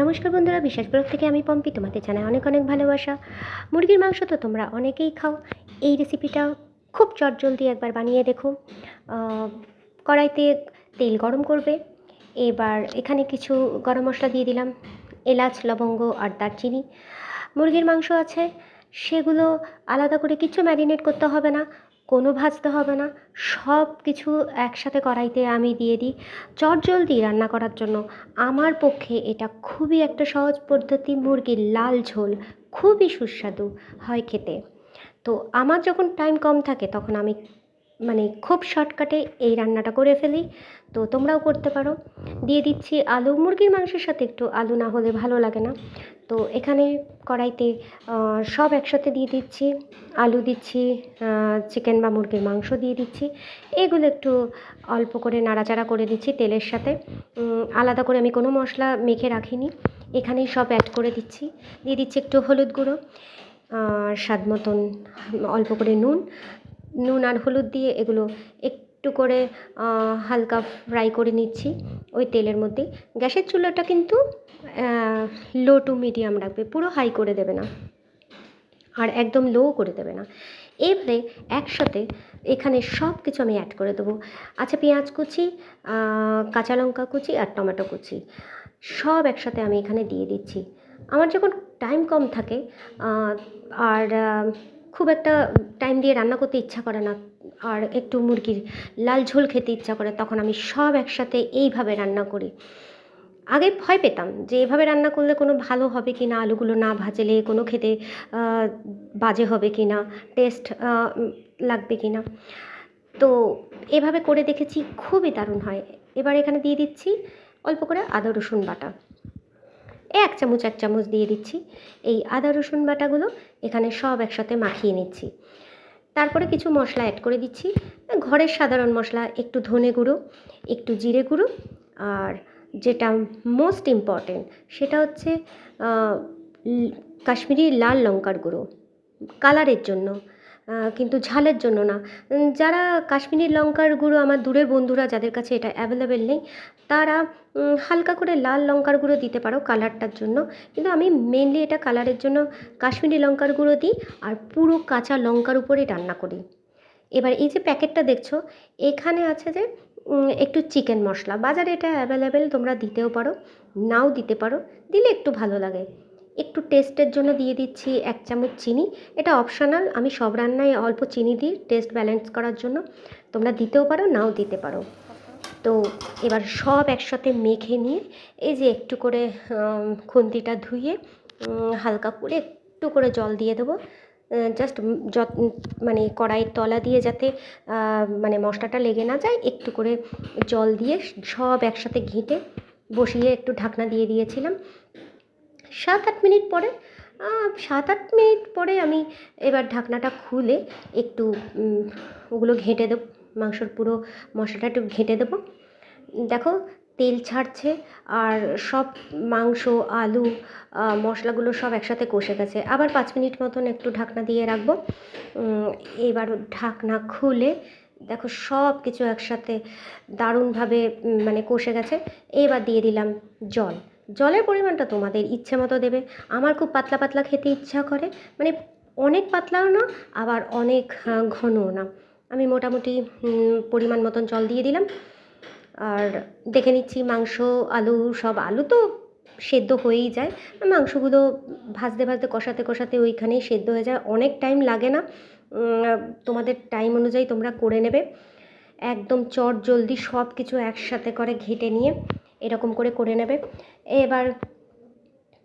নমস্কার বন্ধুরা, বিশ্বাস ব্লগ থেকে আমি পম্পি, তোমাদের জানাই অনেক অনেক ভালোবাসা। মুরগির মাংস তো তোমরা অনেকেই খাও, এই রেসিপিটা খুব চটজলদি একবার বানিয়ে দেখো। কড়াইতে তেল গরম করবে, এবার এখানে কিছু গরম মশলা দিয়ে দিলাম, এলাচ, লবঙ্গ আর দারচিনি। মুরগির মাংস আছে, সেগুলো আলাদা করে কিছু ম্যারিনেট করতে হবে না কোনো ভাজতে হবে না। সব কিছু একসাথে কড়াইতে আমি দিয়ে দিই। চটজলদি রান্না করার জন্য আমার পক্ষে এটা খুবই একটা সহজ পদ্ধতি, মুরগির লাল ঝোল খুবই সুস্বাদু হয় খেতে। তো আমার যখন টাইম কম থাকে তখন আমি মানে খুব শর্টকাটে এই রান্নাটা করে ফেলি। তো তোমরাও করতে পারো। দিয়ে দিচ্ছি আলু। মুরগির মাংসের সাথে একটু আলু না হলে ভালো লাগে না। তো এখানে কড়াইতে সব একসাথে দিয়ে দিচ্ছি। আলু দিচ্ছি চিকেন বা মুরগির মাংস দিয়ে দিচ্ছি। এগুলো একটু অল্প করে নাড়াচাড়া করে দিচ্ছি তেলের সাথে। আলাদা করে আমি কোনো মশলা মেখে রাখিনি। এখানেই সব অ্যাড করে দিচ্ছি। দিয়ে দিচ্ছি একটু হলুদ গুঁড়ো স্বাদ মতন অল্প করে নুন। নুন আর হলুদ দিয়ে এগুলো একটু করে হালকা ফ্রাই করে নিচ্ছি ওই তেলের মধ্যে। গ্যাসের চুলাটা কিন্তু লো টু মিডিয়াম রাখবে, পুরো হাই করে দেবে না। আর একদম লো করে দেবে না। এবারে একসাথে এখানে সব কিছু আমি অ্যাড করে দেবো। আচ্ছা পেঁয়াজ কুচি কাঁচা লঙ্কা কুচি আর টমেটো কুচি, সব একসাথে আমি এখানে দিয়ে দিচ্ছি। আমার যখন টাইম কম থাকে আর খুব একটা টাইম দিয়ে রান্না করতে ইচ্ছা করে না। আর একটু মুরগির লাল ঝোল খেতে ইচ্ছা করে, তখন আমি সব একসাথে এইভাবে রান্না করি। আগে ভয় পেতাম যে এভাবে রান্না করলে কোনো ভালো হবে কি না আলুগুলো না ভাজলে কোনো খেতে বাজে হবে কি না টেস্ট লাগবে কি না তো এভাবে করে দেখেছি, খুবই দারুণ হয়। এবার এখানে দিয়ে দিচ্ছি অল্প করে আদা রসুন বাটা। এক চামচ এক চামচ দিয়ে দিচ্ছি। এই আদা, রসুন বাটাগুলো এখানে সব একসাথে মাখিয়ে নিচ্ছি। তারপরে কিছু মশলা অ্যাড করে দিচ্ছি। ঘরের সাধারণ মশলা, একটু ধনে গুঁড়ো, একটু জিরে গুঁড়ো, আর যেটা মোস্ট ইম্পর্টেন্ট সেটা হচ্ছে কাশ্মীরি লাল লঙ্কার গুঁড়ো। কালারের জন্য কিন্তু ঝালের জন্য না। যারা কাশ্মীরি লঙ্কার গুঁড়ো, আমার দূরের বন্ধুরা যাদের কাছে এটা অ্যাভেলেবেল নেই, তারা হালকা করে লাল লঙ্কার গুঁড়ো দিতে পারো কালারটার জন্য। কিন্তু আমি মেনলি এটা কালারের জন্য কাশ্মীরি লঙ্কার গুঁড়ো দিই আর পুরো কাঁচা লঙ্কার উপরেই রান্না করি। এবার এই যে প্যাকেটটা দেখছ, এখানে আছে যে একটু চিকেন মশলা। বাজারে এটা অ্যাভেলেবেল তোমরা দিতেও পারো, নাও দিতে পারো, দিলে একটু ভালো লাগে। একটু টেস্টের জন্য দিয়ে দিচ্ছি এক চামচ চিনি। এটা অপশনাল আমি সব রান্নায় অল্প চিনি দিই টেস্ট ব্যালেন্স করার জন্য। তোমরা দিতেও পারো, নাও দিতে পারো। তো এবার সব একসাথে মেখে নিয়ে, এই যে একটু করে খুন্তিটা ধুয়ে হালকা করে একটু করে জল দিয়ে দেবো। জাস্ট যত মানে কড়াইয়ের তলা দিয়ে যাতে মানে মশলাটা লেগে না যায়, একটু করে জল দিয়ে সব একসাথে ঘেঁটে বসিয়ে একটু ঢাকনা দিয়ে দিয়েছিলাম। সাত আট মিনিট পরে সাত আট মিনিট পরে আমি এবার ঢাকনাটা খুলে একটু ওগুলো ঘেঁটে দেবো, মাংসর পুরো মশলাটা একটু ঘেঁটে দেবো। দেখো, তেল ছাড়ছে আর সব মাংস, আলু মশলাগুলো সব একসাথে কষে গেছে। আবার পাঁচ মিনিট মতন একটু ঢাকনা দিয়ে রাখব। এবার ঢাকনা খুলে দেখো, সব কিছু একসাথে দারুণভাবে মানে কষে গেছে। এবার দিয়ে দিলাম জল। জলের পরিমাণটা তোমাদের ইচ্ছে মতো দেবে। আমার খুব পাতলা পাতলা খেতে ইচ্ছা করে। মানে অনেক পাতলাও না, আবার অনেক ঘনও না। আমি মোটামুটি পরিমাণ মতন জল দিয়ে দিলাম। আর দেখে নিচ্ছি মাংস, আলু, সব আলু তো সেদ্ধ হয়েই যায়। মাংসগুলো ভাজতে ভাজতে, কষাতে কষাতে ওইখানেই সেদ্ধ হয়ে যায়। অনেক টাইম লাগে না। তোমাদের টাইম অনুযায়ী তোমরা করে নেবে। একদম চট জলদি সব কিছু একসাথে করে ঘেটে নিয়ে। এরকম করে করে নেবে। এবার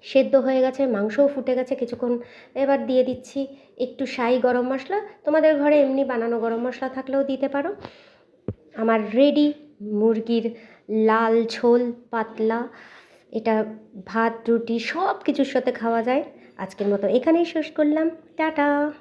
সেদ্ধ হয়ে গেছে, মাংসও ফুটে গেছে কিছুক্ষণ। এবার দিয়ে দিচ্ছি একটু শাহি গরম মশলা। তোমাদের ঘরে এমনি বানানো গরম মশলা থাকলেও দিতে পারো। আমার রেডি মুরগির লাল ঝোল, পাতলা, এটা ভাত, রুটি সব কিছুর সাথে খাওয়া যায়। আজকের মতো এখানেই শেষ করলাম। টাটা!